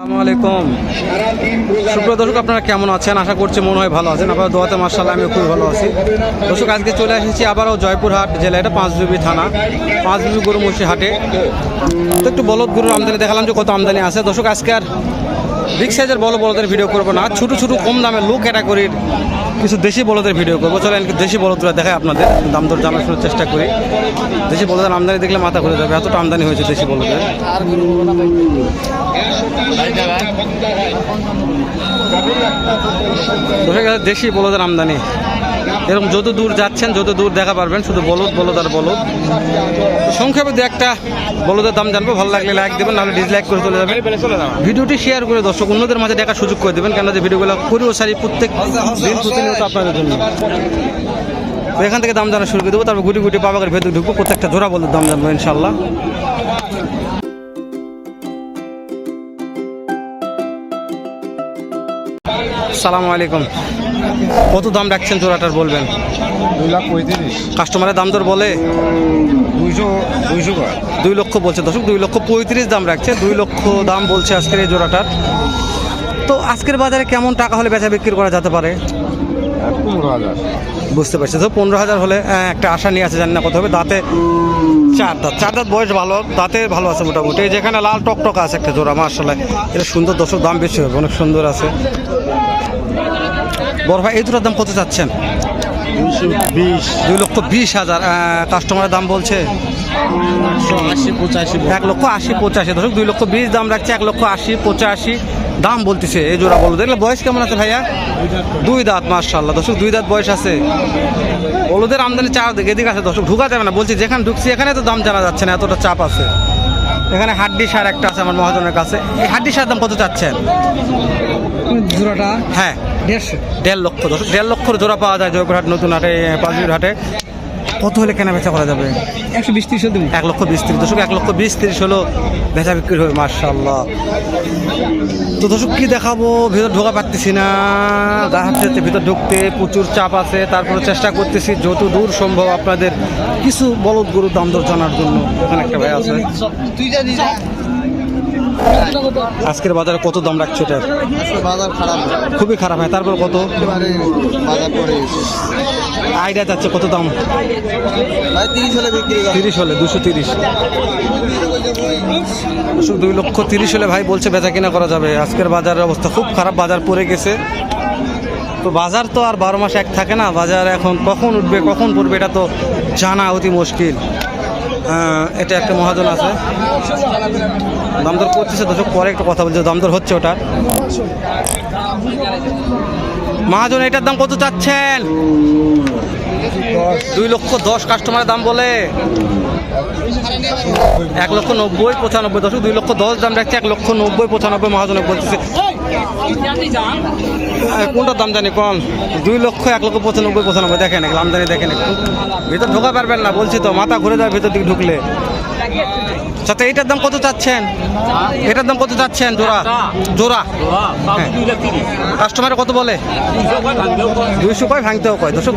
আসসালামু আলাইকুম। সুপ্রিয় দর্শক, আপনারা কেমন আছেন? আশা করছি মনে হয় ভালো আছেন। আপনার দোয়াতে মার্শাল্লাহ আমি খুব ভালো আছি। দর্শক, আজকে চলে এসেছি আবারও জয়পুরহাট জেলা এটা পাঁচবিবি থানা পাঁচবিবি গরু মসি হাটে। তো একটু বলদ গরুর আমদানি দেখালাম যে কত আমদানি আছে। দর্শক, আজকে আর বিগ সাইজের বড় বড়দের ভিডিও করব না। ছোটো ছোটো, কম দামে লো ক্যাটাগরির কিছু দেশি বলদের ভিডিও করব। চলেন দেশি বলদরা দেখায় আপনাদের। দাম দর জানার চেষ্টা করি। দেশি বলদের আমদানি দেখলে মাথা ঘুরে যাবে। এতটা আমদানি হয়েছে দেশি বলদের দেশি বলদের আমদানি। এরকম যত দূর যাচ্ছেন, যত দূর দেখা পারবেন, শুধু বলদ বলদ আর বলদ। সংক্ষেপে দু একটা বলদের দাম জানব, ভালো লাগলে লাইক দেবেন, নাহলে ডিসলাইক করে চলে যাবেন। ভিডিওটি শেয়ার করে দর্শক, অন্যদের মাঝে দেখার সুযোগ করে দেবেন কেন যে ভিডিওগুলো করিও সারি প্রত্যেক দিন প্রতিনিয়ত আপনাদের জন্য। এখান থেকে দাম জানা শুরু করে দেবো, তারপর গুটি গুটি পাবাকের ভেতরে ঢুকবো, প্রত্যেকটা জোড়া বলদের দাম জানব ইনশাল্লাহ সালামু আলাইকুম। কত দাম রাখছেন জোড়াটার বলবেন? দুই লাখ পঁয়ত্রিশ। কাস্টমারের দাম দর বলে? দুইশো দুইশো দুই লক্ষ বলছে। দর্শক দুই লক্ষ পঁয়ত্রিশ দাম রাখছে। দুই লক্ষ দাম বলছে আজকের এই জোড়াটার। তো আজকের বাজারে কেমন টাকা হলে বেচা বিক্রি করা যেতে পারে? পনেরো হাজার। বুঝতে পারছি। তো পনেরো হাজার হলে একটা আশা নিয়ে আছে জানি না কত হবে। দাঁতে চার দাঁত। চার দাঁত বয়স ভালো দাঁতে ভালো আছে মোটামুটি। যেখানে লাল টকটক আছে একটা জোড়া মার্শাল্লাহ এটা সুন্দর দর্শক দাম বেশি হবে অনেক সুন্দর আছে। বড় ভাই এই দুটোর দাম কত চাচ্ছেন? বিশ। দুই লক্ষ বিশ হাজার কাস্টমারের দাম বলছে। আশি পঁচাশি এক লক্ষ আশি পঁচাশি দর্শক দুই লক্ষ বিশ দাম রাখছে এক লক্ষ আশি পঁচাশি দাম বলতেছে এই জোড়া বলো দেখলে বয়স কেমন আছে ভাইয়া? দুই দাঁত মার্শাল্লাহ দর্শক দুই দাঁত বয়স আছে। হলুদের আমদানি চার দিকে এদিকে আছে দর্শক ঢুকা যাবে না। বলছি যেখানে ঢুকছি এখানে তো দাম জানা যাচ্ছে না এতটা চাপ আছে। এখানে হাড্ডি সার একটা আছে আমার মহাজনের কাছে। এই হাড্ডি সার দাম কত চাচ্ছেন? জোড়াটা? হ্যাঁ। দেড়শো? দেড় লক্ষ দর্শক দেড় লক্ষর জোড়া পাওয়া যায় জয়পুরহাট নতুন হাটে পাঁচবির হাটে। কত হলে কেনা বেচা করা যাবে? একশো বিশ ত্রিশ দেবো। এক লক্ষ বিশ তিরিশ দশক এক লক্ষ বিশ তিরিশ হলো বেচা বিক্রি হবে মার্শাল্লাহ তো দর্শক কি দেখাবো? ভিতর ঢোকা পারতেছি না। গা হাতে ভিতর ঢুকতে প্রচুর চাপ আছে। তারপরে চেষ্টা করতেছি যত দূর সম্ভব আপনাদের কিছু বলদ গরুর দাম দর জানার জন্য। ওখানে একটা ভাই আছে। আজকের বাজারে কত দাম রাখছো এটার বাজার খারাপ। খুবই খারাপ হয়। তারপর কত? আইডিয়া যাচ্ছে কত দাম? তিরিশ হলে তিরিশ হলে দুশো তিরিশ। দুই লক্ষ তিরিশ হলে ভাই বলছে বেচা কিনা করা যাবে। আজকের বাজারের অবস্থা খুব খারাপ বাজার পড়ে গেছে। তো বাজার তো আর বারো মাস এক থাকে না। বাজার এখন কখন উঠবে কখন পড়বে এটা তো জানা অতি মুশকিল। আহ, এটা একটা মহাজন আছে। দাম দর করতেছে পরে একটু কথা বলছে দাম দর হচ্ছে ওটা। মহাজন, এটার দাম কত চাচ্ছেন? দুই লক্ষ দশ কাস্টমারের দাম বলে। এক লক্ষ নব্বই, পঁচানব্বই দশক, দুই লক্ষ দশ দাম রাখছে, এক লক্ষ নব্বই, পঁচানব্বই মহাজনে বলতেছে। কোনটার দাম জানি কম দুই লক্ষ, এক লক্ষ পঁচানব্বই পঁচানব্বই, দেখেন আমদানি দেখেন ভিতর ঢোকা পারবেন না, বলছি তো, মাথা ঘুরে যাবে ভিতর দিকে ঢুকলে। সাথে এইটার দাম কত চাচ্ছেন? এটার দাম কত চাচ্ছেন? জোড়া। জোড়া? হ্যাঁ। কাস্টমারে কত বলে? দুইশো কয় ভাঙতেও কয়। দশক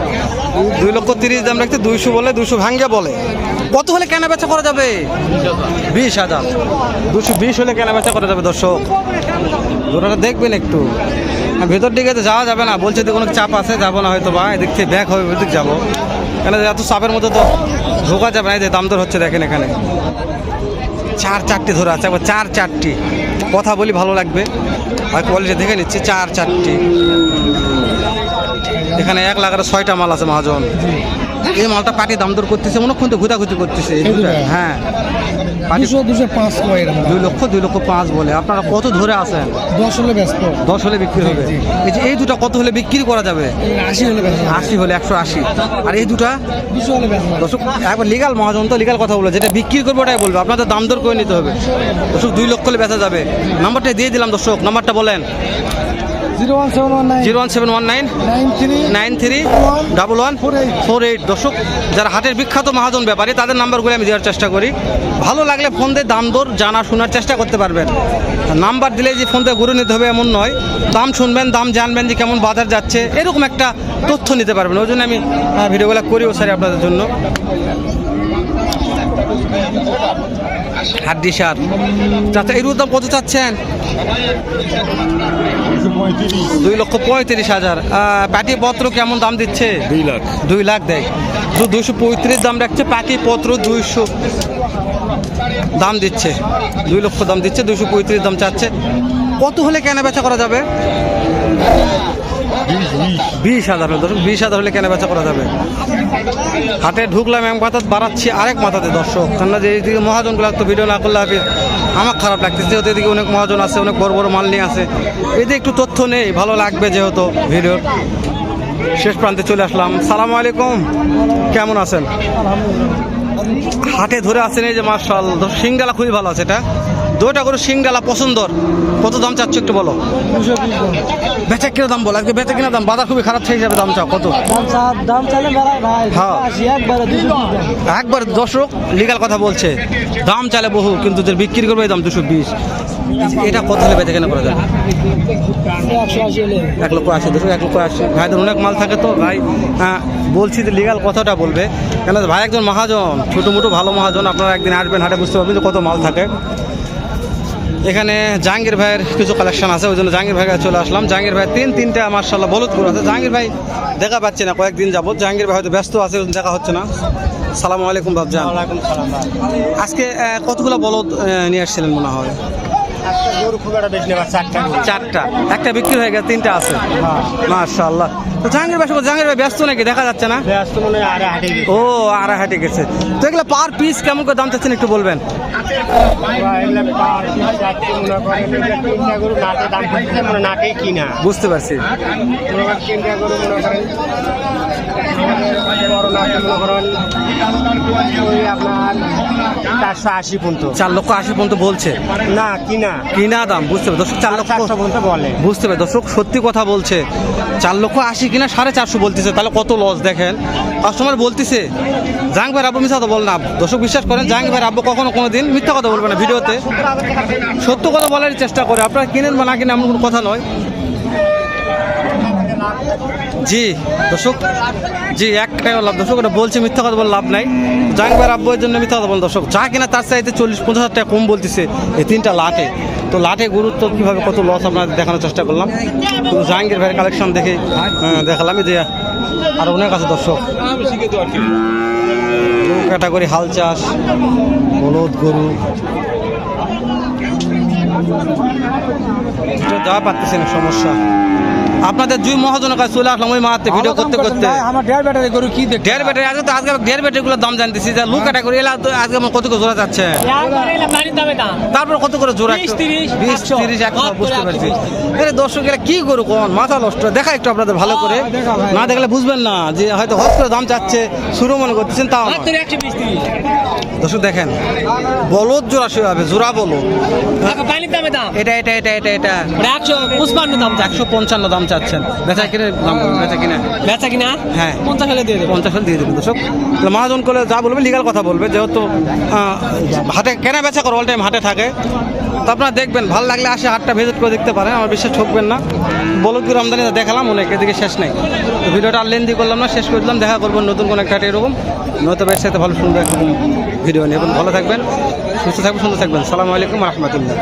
দুই লক্ষ তিরিশ দাম রাখতে দুইশো বলে দুইশো ভাঙ্গে বলে। কত হলে কেনা বেচা করা যাবে? বিশ হাজার। দুশো বিশ হলে কেনা বেচা করা যাবে দর্শক। ওনারা দেখবেন একটু। ভেতর দিকে তো যাওয়া যাবে না। বলছে তো কোনো চাপ আছে যাব না হয়তো বা। এদিক থেকে ব্যাক হবে ওদিক যাব। কেন এত চাপের মধ্যে তো ঢোকা যাবে না। এই যে দাম দর হচ্ছে দেখেন এখানে। চার চারটি ধরে আছে, একবার চার চারটি। কথা বলি, ভালো লাগবে। আর কোয়ালিটি দেখে নিচ্ছি, চার চারটি। এখানে এক লাখের ছয়টা মাল আছে মহাজন। এই মালটা পাটি দাম দর করতেছে অনেকক্ষণ তো ঘুতাঘুতি করতেছে হ্যাঁ। দুই লক্ষ দুই লক্ষ পাঁচ বলে। আপনারা কত ধরে আছেন? দশ হলে ব্যস্ত। দশ হলে বিক্রি হবে। এই যে এই দুটো কত হলে বিক্রি করা যাবে? আশি হলে আশি হলে একশো আশি। আর এই দুটা? দর্শক একবার লিগাল মহাজন তো লিগাল কথা বলে যেটা বিক্রি করবে ওটাই বলবে। আপনাদের দাম দর করে নিতে হবে। দর্শক দুই লক্ষ হলে বেচা যাবে। নাম্বারটা দিয়ে দিলাম দর্শক। নাম্বারটা বলেন। Zero one seven one nine. Nine. Three. Double one. Four eight দর্শক যারা হাটের বিখ্যাত মহাজন ব্যাপারী তাদের নাম্বারগুলো আমি দেওয়ার চেষ্টা করি। ভালো লাগলে ফোন দিয়ে দাম দর জানা শোনার চেষ্টা করতে পারবেন। নাম্বার দিলে যে ফোন দিয়ে ঘুরে নিতে হবে এমন নয়। দাম শুনবেন দাম জানবেন যে কেমন বাজার যাচ্ছে এরকম একটা তথ্য নিতে পারবেন। ওই জন্য আমি ভিডিওগুলো করিও স্যার আপনাদের জন্য। হাড্ডি সার। চাচা এর দাম কত চাচ্ছেন? দুই লক্ষ পঁয়ত্রিশ হাজার। পাটি পত্র কেমন দাম দিচ্ছে? দুই লাখ। দুই লাখ দেয়। তো দুশো পঁয়ত্রিশ দাম রাখছে পাটি পত্র দুইশো দাম দিচ্ছে। দুই লক্ষ দাম দিচ্ছে দুশো পঁয়ত্রিশ দাম চাচ্ছে। কত হলে কেনা বেচা করা যাবে? বিশ হাজার হলে, দর্শক, বিশ হাজার হলে কেনা বেচা করা যাবে? হাটে ঢুকলাম এক মাথা বাড়াচ্ছি আরেক মাথাতে, দর্শক। কেননা যে এইদিকে মহাজনগুলো তো ভিডিও না করলে হবে আমার খারাপ লাগতেছে, যেহেতু এদিকে অনেক মহাজন আছে, অনেক বড় বড় মাল নিয়ে আছে। এদিকে একটু তথ্য নেই, ভালো লাগবে যেহেতু ভিডিওর। শেষ প্রান্তে চলে আসলাম। সালাম আলাইকুম। কেমন আছেন? হাটে ধরে আছেন এই যে মার্শাল সিংডালা খুবই ভালো আছে, এটা। দুইটা করে সিংডালা পছন্দর। কত দাম চাচ্ছ একটু বলো? বেচা কিনা দাম বলো আজকে বেচা কিনা দাম বাজার খুবই খারাপ সেই হিসাবে দাম চাও কত? দাম হ্যাঁ। একবারে দর্শক লিগাল কথা বলছে। দাম চালে বহু কিন্তু যে বিক্রি করবে এই দাম দুশো বিশ। এটা কত হলে বেচা কেনা করা যাবে? এক লক্ষ আশি দুশো এক লক্ষ আশি। ভাইদের অনেক মাল থাকে তো ভাই হ্যাঁ বলছি যে লিগাল কথাটা বলবে। কেন ভাই একজন মহাজন ছোটো মোটো ভালো মহাজন আপনারা একদিন আসবেন হাটে বুঝতে পারবেন যে কত মাল থাকে। এখানে জাহাঙ্গীর ভাইয়ের কিছু কালেকশন আছে ওই জন্য জাহাঙ্গীর ভাইয়ের কাছে চলে আসলাম। জাহাঙ্গীর ভাই তিন তিনটা মার্শাল্লাহ করে আছে। জাহাঙ্গীর ভাই দেখা পাচ্ছি না কয়েকদিন যাবত জাহাঙ্গীর ভাই হয়তো ব্যস্ত আছে দেখা হচ্ছে না। সালামু আলাইকুম বাবজান আজকে কতগুলো বলদ নিয়ে আসছিলেন মনে হয়? একটা চারটা চারটা। একটা বিক্রি হয়ে গেছে তিনটা আছে। মার্শাল্লাহ তো জাহাঙ্গীর ভাই জাহাঙ্গীর ভাই ব্যস্ত নাকি? দেখা যাচ্ছে না? ব্যস্ত মনে হয় ও হাটে গেছে। তো এগুলো পার পিস কেমন করে দাম চাচ্ছেন একটু বলবেন? বুঝতে পারছি। আপনার চারশো আশি পর্যন্ত। চার লক্ষ আশি পর্যন্ত বলছে? না কিনা। কিনা দাম? বুঝতে পারছি। দর্শক চার লক্ষ পর্যন্ত বলে। বুঝতে পারি দর্শক সত্যি কথা বলছে চার লক্ষ আশি কিনা সাড়ে চারশো বলতেছে তাহলে কত লস দেখেন? কাস্টমার বলতেছে ভাই আব্বু মিথ্যা কথা বল না দর্শক বিশ্বাস করেন ভাই আব্বু কখনো কোনো দিন মিথ্যা কথা বলবে না ভিডিওতে। সত্য কথা বলার চেষ্টা করে। আপনারা কিনেন বা না কিনেন এমন কোনো কথা নয়। জি, দর্শক, জি, একটাই লাভ দর্শক, ওটা বলছে মিথ্যা কথা বলে লাভ নাই। জাহাং ভাই আব্বুর জন্য মিথ্যা কথা বল দর্শক, যা কিনা তার চাইতে চল্লিশ, পঞ্চাশ হাজার টাকা কম বলতেছে এই তিনটা লাটে। তো লাটে গুরুত্ব কীভাবে, কত লস আপনাদের দেখানোর চেষ্টা করলাম। কিন্তু জাহাঙ্গীর ভাইয়ের কালেকশন দেখে দেখালাম যে আর অনেক আছে, দর্শক। ক্যাটাগরি হাল চাষ, হলুদ, গরু। যা পাচ্তেছে না, সমস্যা। আপনাদের দুই মহাজনের কাছে চলে আসলাম ওই মাহাতে ভিডিও করতে করতে। আমার দেড় ব্যাটারি গরু কি দেখ ব্যাটারি আজকে তো আজকে দেড় ব্যাটারিগুলোর দাম জানতেছি যে লু ক্যাটাগরি এলা তো আজকে আমার কত করে জোড়া যাচ্ছে? তারপর কত করে জোড়া বিশ, তিরিশ, বুঝতে পারছি। আরে দর্শক এরা কি করু কোন? মাথা নষ্ট। দেখা একটু আপনাদের ভালো করে। না দেখলে বুঝবেন না যে হয়তো হট করে দাম চাচ্ছে শুরু মনে করতেছেন তাও দর্শক দেখেন। বলদ জোড়া শুয়ে হবে জোড়া বলো এটা এটা এটা এটা এটা। একশো পঞ্চান্ন দাম চাচ্ছেন? বেচা কিনে দাম বলুন, বেচা কিনে। বেচা কিনা? হ্যাঁ। পঞ্চাশ হলে দিয়ে দেবো। পঞ্চাশ হলে দিয়ে দেবেন দর্শক। মহাজন করলে যা বলবে লিগাল কথা বলবে। যেহেতু হাটে কেনা বেচা করো অল টাইম হাটে থাকে। তো আপনারা দেখবেন ভালো লাগলে আসে হাটটা ভিজিট করে দেখতে পারেন। আমার বিশ্বাস ঠকবেন না। বলদপুর আমদানি দেখালাম অনেক এদিকে শেষ নেই। ভিডিওটা আর লেন্দি করলাম না শেষ করে দিলাম। দেখা করবেন নতুন কোনো একটা হাটে এরকম। নয়তো বেশ সাথে ভালো সুন্দর এরকম ভিডিও নিয়ে। এবং ভালো থাকবেন সুস্থ থাকবেন সুন্দর থাকবেন। সালামু আলাইকুম রহমতুল্লাহ।